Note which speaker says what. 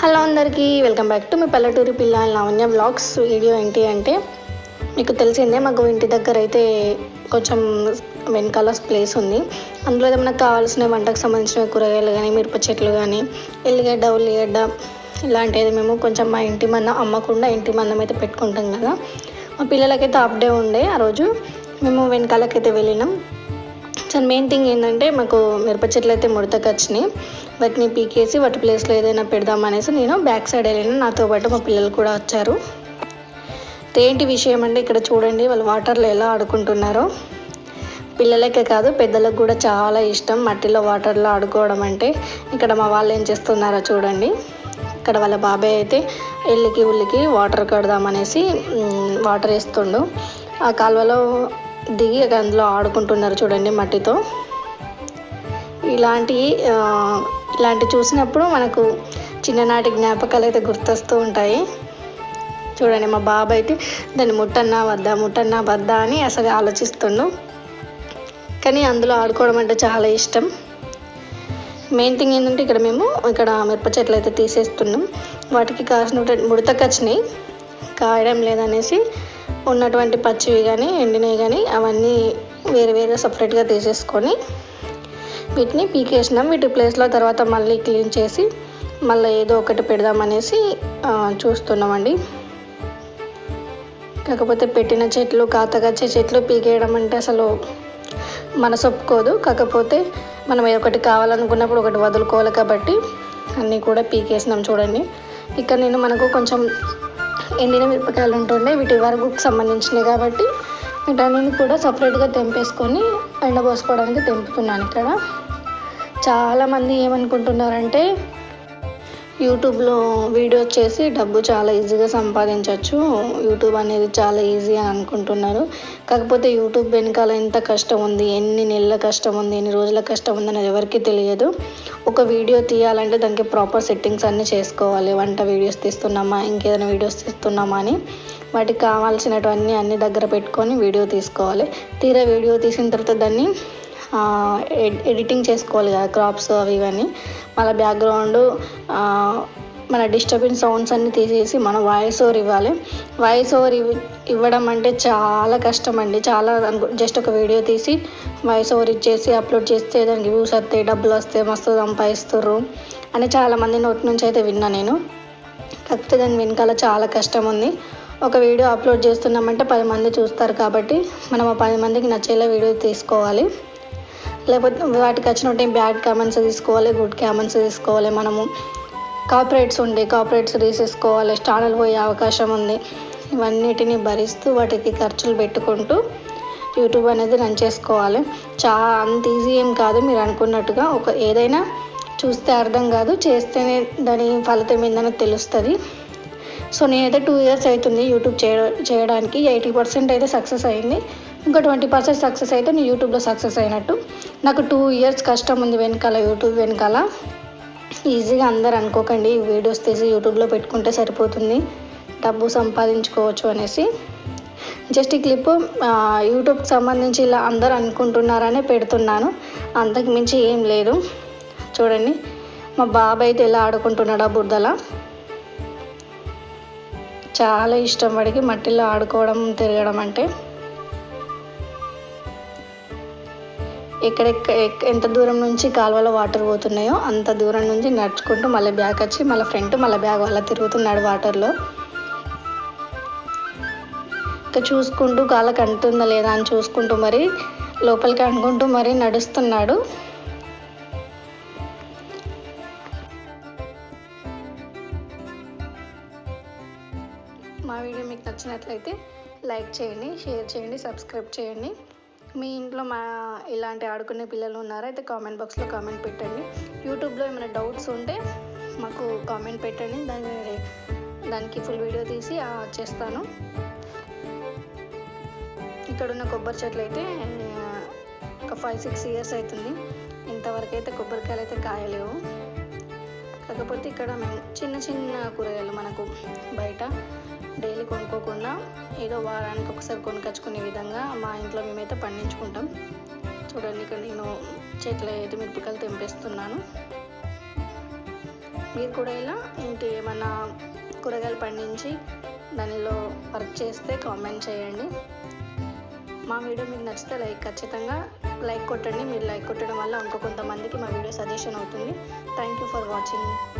Speaker 1: Hello అందరికీ welcome back to me పల్లెటూరి పిల్ల లావణ్య బ్లాగ్స్ వీడియో ఏంటి అంటే మీకు తెలిసిందే మాకు ఇంటి దగ్గర అయితే కొంచెం వెనకాల ప్లేస్ ఉంది. అందులో ఏమైనా కావాల్సిన వంటకు సంబంధించిన కూరగాయలు కానీ మిరప చెట్లు కానీ ఎల్లిగడ్డ ఉల్లిగడ్డ ఇలాంటిది మేము కొంచెం మా ఇంటి మందం అమ్మకుండా ఇంటి మందం అయితే పెట్టుకుంటాం కదా. మా పిల్లలకైతే హాఫ్ డే ఉండే. ఆ రోజు మేము వెనకాలకైతే వెళ్ళినాం. సో మెయిన్ థింగ్ ఏంటంటే మాకు మిరప చెట్లు అయితే ముడతకు వచ్చినాయి. వాటిని పీకేసి వాటి ప్లేస్లో ఏదైనా పెడదాం అనేసి నేను బ్యాక్ సైడ్ వెళ్ళిన. నాతో పాటు మా పిల్లలు కూడా వచ్చారు. ఏంటి విషయం అంటే ఇక్కడ చూడండి వాళ్ళు వాటర్లో ఎలా ఆడుకుంటున్నారో. పిల్లలకే కాదు పెద్దలకు కూడా చాలా ఇష్టం మట్టిలో వాటర్లో ఆడుకోవడం అంటే. ఇక్కడ మా వాళ్ళు ఏం చేస్తున్నారో చూడండి. ఇక్కడ వాళ్ళ బాబాయ్ అయితే ఎల్లికి ఉల్లికి వాటర్ కడదామనేసి వాటర్ వేస్తుండు. ఆ కాలువలో దిగి అందులో ఆడుకుంటున్నారు చూడండి మట్టితో. ఇలాంటి ఇలాంటి చూసినప్పుడు మనకు చిన్ననాటి జ్ఞాపకాలు అయితే గుర్తొస్తూ ఉంటాయి. చూడండి మా బాబు అయితే దాన్ని ముట్టన్నా వద్దా ముట్టన్నా వద్దా అని అసలు ఆలోచిస్తుండు. కానీ అందులో ఆడుకోవడం అంటే చాలా ఇష్టం. మెయిన్ థింగ్ ఏంటంటే ఇక్కడ మేము ఇక్కడ మిరప చెట్లు అయితే తీసేస్తున్నాం. వాటికి కాసిన ముడతకు వచ్చినాయి కాయడం లేదనేసి ఉన్నటువంటి పచ్చివి కానీ ఎండినవి కానీ అవన్నీ వేరే వేరే సపరేట్గా తీసేసుకొని వీటిని పీకేసినాం. వీటి ప్లేస్లో తర్వాత మళ్ళీ క్లీన్ చేసి మళ్ళీ ఏదో ఒకటి పెడదామనేసి చూస్తున్నామండి. కాకపోతే పెట్టిన చెట్లు కాతగచ్చే చెట్లు పీకేయడం అంటే అసలు మనసు ఒప్పుకోదు కాకపోతే మనం ఏదో ఒకటి కావాలనుకున్నప్పుడు ఒకటి వదులుకోవాలి కాబట్టి అన్నీ కూడా పీకేసినాం చూడండి. ఇక్కడ నేను మనకు కొంచెం ఎండిన మిరపకాయలు ఉంటుండే వీటి వరకు సంబంధించినవి కాబట్టి వీటన్నిటిని కూడా సపరేట్గా తెంపేసుకొని ఎండబోసుకోవడానికి తెంపుతున్నాను ఇక్కడ. చాలామంది ఏమనుకుంటున్నారంటే యూట్యూబ్లో వీడియో చేసి డబ్బు చాలా ఈజీగా సంపాదించవచ్చు యూట్యూబ్ అనేది చాలా ఈజీ అని అనుకుంటున్నారు. కాకపోతే యూట్యూబ్ వెనకాల ఎంత కష్టం ఉంది ఎన్ని నెలల కష్టం ఉంది ఎన్ని రోజుల కష్టం ఉంది అనేది ఎవరికీ తెలియదు. ఒక వీడియో తీయాలంటే దానికి ప్రాపర్ సెట్టింగ్స్ అన్నీ చేసుకోవాలి. వంట వీడియోస్ తీస్తున్నామా ఇంకేదైనా వీడియోస్ తీస్తున్నామా అని. వాటికి కావాల్సినటువన్నీ అన్ని దగ్గర పెట్టుకొని వీడియో తీసుకోవాలి. తీరా వీడియో తీసిన తర్వాత దాన్ని ఎడిటింగ్ చేసుకోవాలి కదా క్రాప్స్ అవి ఇవన్నీ. మళ్ళీ బ్యాక్గ్రౌండ్ మన డిస్టర్బెన్స్ సౌండ్స్ అన్నీ తీసేసి మనం వాయిస్ ఓవర్ ఇవ్వాలి. వాయిస్ ఓవర్ ఇవ్ ఇవ్వడం అంటే చాలా కష్టం అండి చాలా జస్ట్ ఒక వీడియో తీసి వాయిస్ ఓవర్ ఇచ్చేసి అప్లోడ్ చేస్తే దానికి వ్యూస్ వస్తాయి డబ్బులు వస్తాయి మస్తు సంపాదిస్తుర్రు అని చాలామంది నోటి నుంచి అయితే విన్నా నేను. కాకపోతే దాని వెనకాల చాలా కష్టం ఉంది. ఒక వీడియో అప్లోడ్ చేస్తున్నామంటే పది మంది చూస్తారు కాబట్టి మనం ఆ పది మందికి నచ్చేలా వీడియో తీసుకోవాలి. లేకపోతే వాటికి వచ్చినట్టు బ్యాడ్ కామెంట్స్ తీసుకోవాలి గుడ్ కామెంట్స్ తీసుకోవాలి మనము. కాపరేట్స్ ఉండే కాపరేట్స్ తీసేసుకోవాలి ఛానల్ పోయే అవకాశం ఉంది. ఇవన్నిటిని భరిస్తూ వాటికి ఖర్చులు పెట్టుకుంటూ యూట్యూబ్ అనేది రన్ చేసుకోవాలి. చాలా అంత ఈజీ ఏం కాదు మీరు అనుకున్నట్టుగా ఒక ఏదైనా చూస్తే అర్థం కాదు చేస్తేనే దాని ఫలితం ఏందని తెలుస్తుంది. సో నేనైతే టూ ఇయర్స్ అవుతుంది యూట్యూబ్ చేయడానికి. ఎయిటీ పర్సెంట్ అయితే సక్సెస్ అయింది. ఇంకా ట్వంటీ పర్సెంట్ సక్సెస్ అయితే నేను యూట్యూబ్లో సక్సెస్ అయినట్టు. నాకు టూ ఇయర్స్ కష్టం ఉంది వెనకాల యూట్యూబ్ వెనకాల. ఈజీగా అందరు అనుకోకండి వీడియోస్ తీసి యూట్యూబ్లో పెట్టుకుంటే సరిపోతుంది. డబ్బు సంపాదించుకోవచ్చు అనేసి. జస్ట్ ఈ క్లిప్ యూట్యూబ్కి సంబంధించి ఇలా అందరు అనుకుంటున్నారనే పెడుతున్నాను. అంతకు మించి ఏం లేదు. చూడండి మా బాబాయ్ అయితే ఎలా ఆడుకుంటున్నాడా ఆ చాలా ఇష్టం వాడికి మట్టిలో ఆడుకోవడం తిరగడం అంటే. ఎక్కడ ఎక్క- ఎంత దూరం నుంచి కాలువలో వాటర్ పోతున్నాయో అంత దూరం నుంచి నడుచుకుంటూ మళ్ళీ బ్యాగ్ వచ్చి మళ్ళీ ఫ్రంట్ మళ్ళీ బ్యాగ్ అలా తిరుగుతున్నాడు వాటర్లో ఇంకా చూసుకుంటూ కాళ్ళకి అంటుందా లేదా అని చూసుకుంటూ మరి లోపలికి అనుకుంటూ మరి నడుస్తున్నాడు. మా వీడియో మీకు నచ్చినట్లయితే లైక్ చేయండి షేర్ చేయండి సబ్స్క్రైబ్ చేయండి. మీ ఇంట్లో మా ఇలాంటి ఆడుకునే పిల్లలు ఉన్నారా అయితే కామెంట్ బాక్స్లో కామెంట్ పెట్టండి. యూట్యూబ్లో ఏమైనా డౌట్స్ ఉంటే మాకు కామెంట్ పెట్టండి. దాని దానికి ఫుల్ వీడియో తీసి చేస్తాను. ఇక్కడ ఉన్న కొబ్బరి చెట్లు అయితే ఒక ఫైవ్ సిక్స్ ఇయర్స్ అవుతుంది. ఇంతవరకు అయితే కొబ్బరికాయలు అయితే కాయలేవు. కాకపోతే ఇక్కడ మేము చిన్న చిన్న కూరగాయలు మనకు బయట డైలీ కొనుక్కోకుండా ఏదో వారానికి ఒకసారి కొనుకొచ్చుకునే విధంగా మా ఇంట్లో మేమైతే పండించుకుంటాం. చూడండి ఇక్కడ నేను చెట్ల అయితే మిరపకాయలు తెంపేస్తున్నాను. మీరు కూడా ఇలా ఇంటి ఏమన్నా కూరగాయలు పండించి దానిలో వర్క్ చేస్తే కామెంట్ చేయండి. మా వీడియో మీకు నచ్చితే లైక్ ఖచ్చితంగా లైక్ కొట్టండి. మీరు లైక్ కొట్టడం వల్ల ఇంకో కొంతమందికి మా వీడియో సజెషన్ అవుతుంది. Thank you for watching